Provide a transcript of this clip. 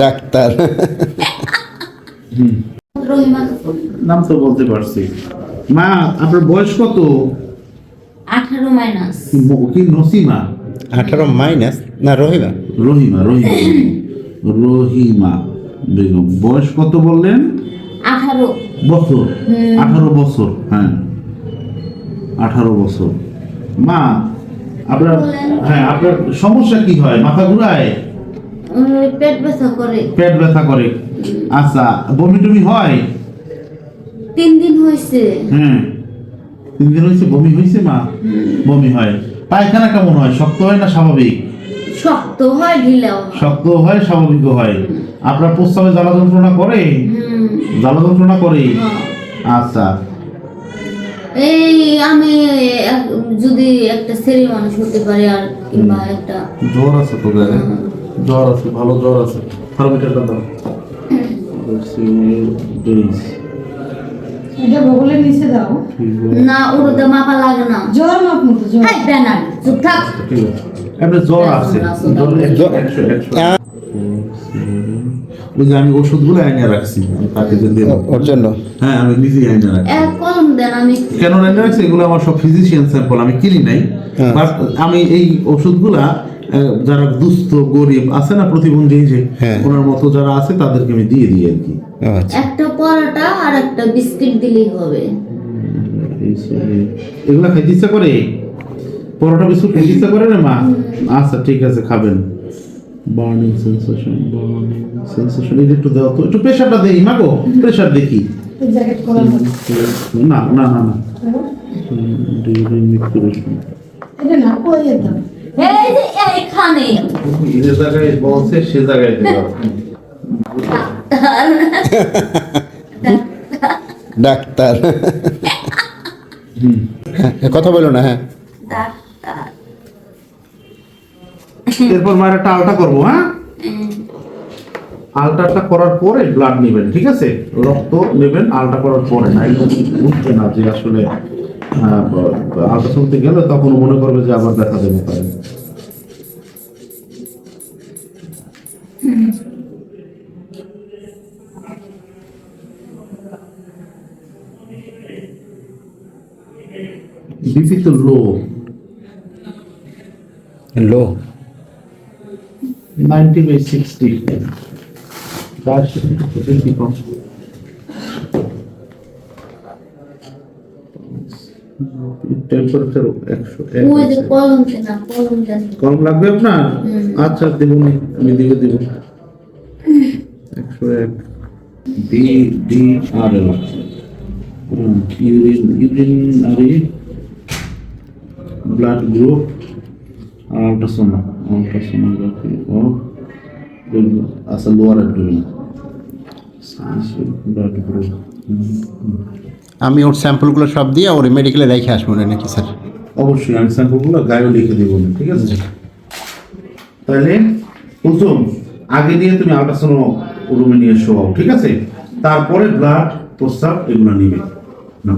Doctor. Rahima নাম তো বলতে পারছি। মা আপনার বয়স কত? আঠারো মাইনাস কি নসিমা? আঠারো মাইনাস না রহিবা রহিমা রহিমা। রহিমা। বেগম বয়স কত বললেন? আঠারো। বছর? আঠারো বছর হ্যাঁ। আঠারো বছর। মা আপনার হ্যাঁ আপনার সমস্যা কি হয়? মাথা ঘুরায়? পেট ব্যথা করে। পেট ব্যথা করে। আচ্ছা বমি টমি হয়? তিন দিন হয়েছে। হ্যাঁ। তিন দিন হয়েছে বমি হয়েছে মা? বমি হয়। পায়খানা কেমন হয়? শক্ত হয় না স্বাভাবিক? শক্ত হয় ঢিলাও শক্ত হয় স্বাভাবিক হয়। আপনার প্রস্তাবে জ্বালা যন্ত্রণা করে? জ্বালা যন্ত্রণা করে? হ্যাঁ। আচ্ছা। এই আমি যদি একটা ছেলে মানুষ হতে পারি আর কিংবা একটা জ্বর আছে তো গায়ে? জ্বর আছে ভালো জ্বর আছে। থার্মোমিটারটা দাও। এটা বগলের নিচে দাও। না ওরতে মাপা লাগে না। জ্বর মাপ মতো জ্বর। হাই ব্যানার চুপ থাক। ঠিক আছে। জ্বর আছে। জ্বর ওই যে আমি ওষুধগুলো আইনে রাখছি আমি তাকে যে দেবো। ওর জন্য? হ্যাঁ আমি নিজেই আইনে রাখছি। কলম দেন আমি। কেন আইনে রাখছি? এগুলো আমার সব ফিজিশিয়ান স্যাম্পল আমি কিনি নাই। হ্যাঁ। বাট আমি এই ওষুধগুলা যারা দুস্থ গরিব আছে না প্রতিবন্ধী যে হ্যাঁ। ওনার মতো যারা আছে তাদেরকে আমি দিয়ে দিই আর কি। আচ্ছা। একটা পরোটা আর একটা বিস্কিট দিলেই হবে। এগুলা খাইতে ইচ্ছা করে? পরোটা বিস্কুট খাইতে ইচ্ছা করে না মা? আচ্ছা ঠিক আছে খাবেন। বার্নিং সেন্সেশন বার্নিং সেন্সেশন এটা একটু দাও তো একটু প্রেশারটা দেই মা গো প্রেশার দেখি না না না না। ডিউরিং মিকুরেশন এটা না কই দাও এই যে এইখানে যে জায়গায় বলছে সে জায়গায় ডাক্তার। হ্যাঁ কথা বলো না হ্যাঁ। এরপর মায়ের একটা আলটা করব হ্যাঁ? আলটাটা করার পরে ব্লাড নেবেন ঠিক আছে? রক্ত নেবেন আলটা করার পরে না একদম বুঝবে না যে আসলে আলটা শুনতে গেলে তখন মনে করবে যে আবার ব্যথা দেবে। পারে বিপি তো low. Low. Ninety by sixty বেশি কম টেম্পারেচার একশো কম লাগবে আপনার? আচ্ছা দেবো আমি দিকে দেবো একশো এক। D D R L urine urinary blood group. Ultrasono ultrasonography ও আচ্ছা লোয়ার অ্যাবডোমেন ব্লাড গ্রুপ আমি ওর স্যাম্পলগুলো সব দিয়ে ওর মেডিকেলে রেখে আসব না নাকি স্যার? অবশ্যই আমি স্যাম্পলগুলো গায়েও লিখে দেবো না, ঠিক আছে? তাহলে কুসুম আগে নিয়ে তুমি আল্ট্রাসাউন্ড রুমে নিয়ে শোয়াও ঠিক আছে? তারপরে ব্লাড প্রস্তাব এগুলো নিবে। না